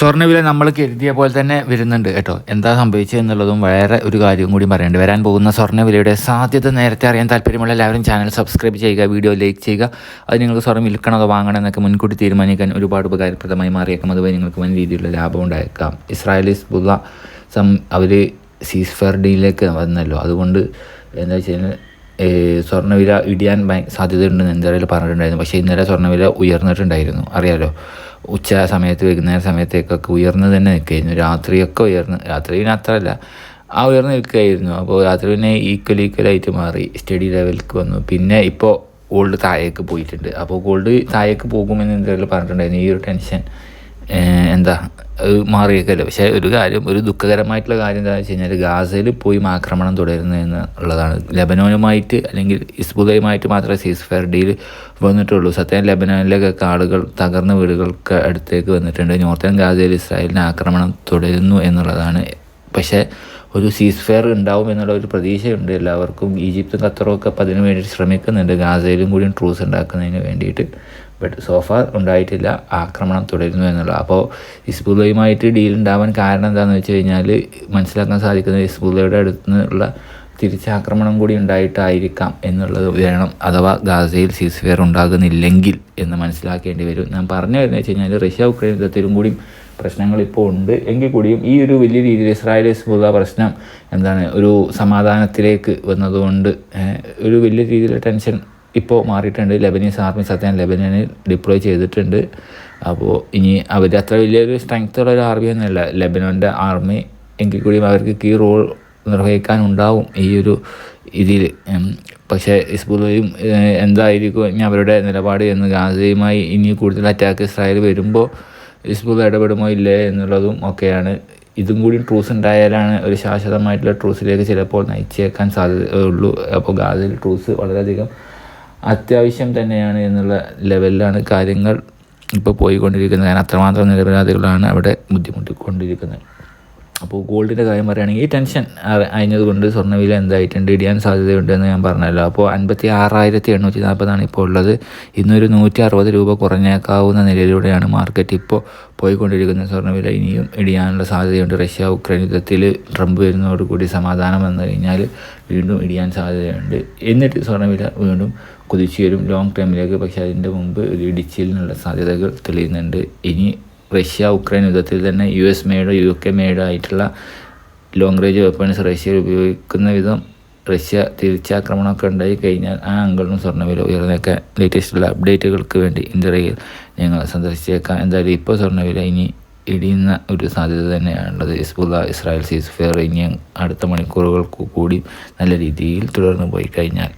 സ്വർണവില നമ്മൾ കരുതിയ പോലെ തന്നെ വരുന്നുണ്ട് കേട്ടോ. എന്താ സംഭവിച്ചത് എന്നുള്ളതും വേറെ ഒരു കാര്യവും കൂടി പറയേണ്ടി വരാൻ പോകുന്ന സ്വർണവിലയുടെ സാധ്യത നേരത്തെ അറിയാൻ താല്പര്യമുള്ള എല്ലാവരും ചാനൽ സബ്സ്ക്രൈബ് ചെയ്യുക വീഡിയോ ലൈക്ക് ചെയ്യുക. അത് നിങ്ങൾക്ക് സ്വർണം വിൽക്കണോ വാങ്ങണം എന്നൊക്കെ മുൻകൂട്ടി തീരുമാനിക്കാൻ ഒരുപാട് ഉപകാരപ്രദമായി മാറിയേക്കാം. അതുവഴി നിങ്ങൾക്ക് വൻ രീതിയിലുള്ള ലാഭം ഉണ്ടായേക്കാം. ഇസ്രായേലിസ് ബുദ്ധ സം അവർ സീസ് ഡീലിലേക്ക് വന്നല്ലോ. അതുകൊണ്ട് എന്താ വെച്ച് കഴിഞ്ഞാൽ സ്വർണവില ഇടിയാൻ സാധ്യതയുണ്ടെന്ന് എന്തായാലും പറഞ്ഞിട്ടുണ്ടായിരുന്നു. പക്ഷേ ഇന്നലെ സ്വർണവില ഉയർന്നിട്ടുണ്ടായിരുന്നു. അറിയാലോ? ഉച്ച സമയത്ത് വൈകുന്നേര സമയത്തേക്കൊക്കെ ഉയർന്ന് തന്നെ നിൽക്കുകയായിരുന്നു. രാത്രിയൊക്കെ ഉയർന്ന് രാത്രി പിന്നെ അത്രയല്ല ആ ഉയർന്ന് നിൽക്കുകയായിരുന്നു. അപ്പോൾ രാത്രി പിന്നെ ഈക്വൽ ഈക്വലായിട്ട് മാറി. സ്റ്റഡി ലെവലിലേക്ക് വന്നു. പിന്നെ ഇപ്പോൾ ഗോൾഡ് താഴേക്ക് പോയിട്ടുണ്ട്. അപ്പോൾ ഗോൾഡ് താഴേക്ക് പോകുമെന്ന് എന്തായാലും പറഞ്ഞിട്ടുണ്ടായിരുന്നു? ഈ ഒരു ടെൻഷൻ എന്താ മാറിയേക്കല്ലോ പക്ഷേ ഒരു കാര്യം ഒരു ദുഃഖകരമായിട്ടുള്ള കാര്യം എന്താണെന്ന് വെച്ച് കഴിഞ്ഞാൽ ഗാസയിൽ പോയി ആക്രമണം തുടരുന്നു എന്നുള്ളതാണ്. ലബനോനുമായിട്ട് അല്ലെങ്കിൽ ഇസ്ബുദയുമായിട്ട് മാത്രമേ സീസ് ഫയർ ഡീൽ വന്നിട്ടുള്ളൂ. സത്യം ലബനോനിലൊക്കെ കാടുകൾ തകർന്ന വീടുകൾക്ക് അടുത്തേക്ക് വന്നിട്ടുണ്ട്. നോർത്തേൺ ഗാസയിൽ ഇസ്രായേലിന് ആക്രമണം തുടരുന്നു എന്നുള്ളതാണ്. പക്ഷേ ഒരു സീസ് ഉണ്ടാവും എന്നുള്ള ഒരു പ്രതീക്ഷയുണ്ട് എല്ലാവർക്കും. ഈജിപ്തും ഖത്തറും ഒക്കെ അപ്പം അതിനു വേണ്ടി ശ്രമിക്കുന്നുണ്ട്. ഗാസയിലും കൂടി ട്രൂസ് ഉണ്ടാക്കുന്നതിന് വേണ്ടിയിട്ട്. ബട്ട് സോഫാർ ഉണ്ടായിട്ടില്ല. ആക്രമണം തുടരുന്നു എന്നുള്ള. അപ്പോൾ ഹിസ്ബുള്ളയുമായിട്ട് ഡീൽ ഉണ്ടാവാൻ കാരണം എന്താണെന്ന് വെച്ച് കഴിഞ്ഞാൽ മനസ്സിലാക്കാൻ സാധിക്കുന്നത് ഹിസ്ബുള്ളയുടെ അടുത്ത് നിന്നുള്ള തിരിച്ചാക്രമണം കൂടി ഉണ്ടായിട്ടായിരിക്കാം എന്നുള്ളത് വേണം. അഥവാ ഗാസയിൽ സീസ് ഫെയർ ഉണ്ടാകുന്നില്ലെങ്കിൽ എന്ന് മനസ്സിലാക്കേണ്ടി വരും. ഞാൻ പറഞ്ഞു വരുന്നത് വെച്ച് കഴിഞ്ഞാൽ റഷ്യ ഉക്രൈൻ യുദ്ധത്തിലും കൂടി പ്രശ്നങ്ങൾ ഇപ്പോൾ ഉണ്ട്. എങ്കിൽ കൂടിയും ഈ ഒരു വലിയ രീതിയിൽ ഇസ്രായേൽ ഹിസ്ബുള്ള പ്രശ്നം എന്താണ് ഒരു സമാധാനത്തിലേക്ക് വന്നതുകൊണ്ട് ഒരു വലിയ രീതിയിലുള്ള ടെൻഷൻ ഇപ്പോൾ മാറിയിട്ടുണ്ട്. ലെബനീസ് ആർമി സത്യം ലെബനനിൽ ഡിപ്ലോയ് ചെയ്തിട്ടുണ്ട്. അപ്പോൾ ഇനി അവർ അത്ര വലിയൊരു സ്ട്രെങ്ത്തുള്ള ഒരു ആർമി ഒന്നുമല്ല. ലെബനോന്റെ ആർമി എങ്കിൽ കൂടിയും അവർക്ക് കീ റോൾ നിർവഹിക്കാനുണ്ടാവും ഈ ഒരു ഇതിൽ പക്ഷേ ഇസ്ബുദയും എന്തായിരിക്കും ഇനി അവരുടെ നിലപാട് എന്ന് ഗാസയുമായി ഇനി കൂടുതൽ അറ്റാക്ക് ഇസ്രായേൽ വരുമ്പോൾ ഹിസ്ബുള്ള ഇടപെടുമോ ഇല്ലേ എന്നുള്ളതും ഒക്കെയാണ്. ഇതും കൂടി ട്രൂസ് ഉണ്ടായാലാണ് ഒരു ശാശ്വതമായിട്ടുള്ള ട്രൂസിലേക്ക് ചിലപ്പോൾ നയിച്ചേക്കാൻ സാധ്യത ഉള്ളൂ അപ്പോൾ ഗാസയിൽ ട്രൂസ് വളരെയധികം അത്യാവശ്യം തന്നെയാണ് എന്നുള്ള ലെവലിലാണ് കാര്യങ്ങൾ ഇപ്പോൾ പോയിക്കൊണ്ടിരിക്കുന്നത്. കാരണം അത്രമാത്രം നിരപരാധികളാണ് അവിടെ ബുദ്ധിമുട്ടിക്കൊണ്ടിരിക്കുന്നത്. അപ്പോൾ ഗോൾഡിന്റെ കാര്യം പറയുകയാണെങ്കിൽ ടെൻഷൻ അയഞ്ഞതുകൊണ്ട് സ്വർണവില എന്തായിട്ടുണ്ട് ഇടിയാൻ സാധ്യതയുണ്ടെന്ന് ഞാൻ പറഞ്ഞല്ലോ. അപ്പോൾ അൻപത്തി ആറായിരത്തി എണ്ണൂറ്റി നാൽപ്പതാണ് ഇപ്പോൾ ഉള്ളത്. ഇന്നൊരു നൂറ്റി അറുപത് രൂപ കുറഞ്ഞേക്കാവുന്ന നിലയിലൂടെയാണ് മാർക്കറ്റ് ഇപ്പോൾ പോയിക്കൊണ്ടിരിക്കുന്ന സ്വർണവില ഇനിയും ഇടിയാനുള്ള സാധ്യതയുണ്ട്. റഷ്യ ഉക്രൈൻ യുദ്ധത്തിൽ ട്രംപ് വരുന്നതോടുകൂടി സമാധാനം വന്നു കഴിഞ്ഞാൽ വീണ്ടും ഇടിയാൻ സാധ്യതയുണ്ട്. എന്നിട്ട് സ്വർണവില വീണ്ടും കുതിച്ചു വരും. ലോങ് ടൈമിലേക്ക് പക്ഷേ അതിന്റെ മുമ്പ് ഒരു ഇടിച്ചിലിനുള്ള സാധ്യതകൾ തെളിയുന്നുണ്ട്. ഇനി റഷ്യ ഉക്രൈൻ യുദ്ധത്തിൽ തന്നെ യു എസ് മെയ്ഡോ യു കെ മെയ്ഡോ ആയിട്ടുള്ള ലോങ് റേഞ്ച് വെപ്പൺസ് റഷ്യ ഉപയോഗിക്കുന്ന വിധം റഷ്യ തിരിച്ചാക്രമണമൊക്കെ ഉണ്ടായി കഴിഞ്ഞാൽ ആ അങ്കിളിനും സ്വർണവില ഉയർന്നൊക്കെ ലേറ്റസ്റ്റുള്ള അപ്ഡേറ്റുകൾക്ക് വേണ്ടി ഇന്ത്യയിൽ ഞങ്ങൾ സന്ദർശിച്ചേക്കാം. എന്തായാലും ഇപ്പോൾ സ്വർണവില ഇനി ഇടിയുന്ന ഒരു സാധ്യത തന്നെയാണുള്ളത്. ഇസ്ബുല്ല ഇസ്രായേൽ സീസ് ഫെയർ ഇനി അടുത്ത മണിക്കൂറുകൾക്ക് കൂടി നല്ല രീതിയിൽ തുടർന്ന് പോയി കഴിഞ്ഞാൽ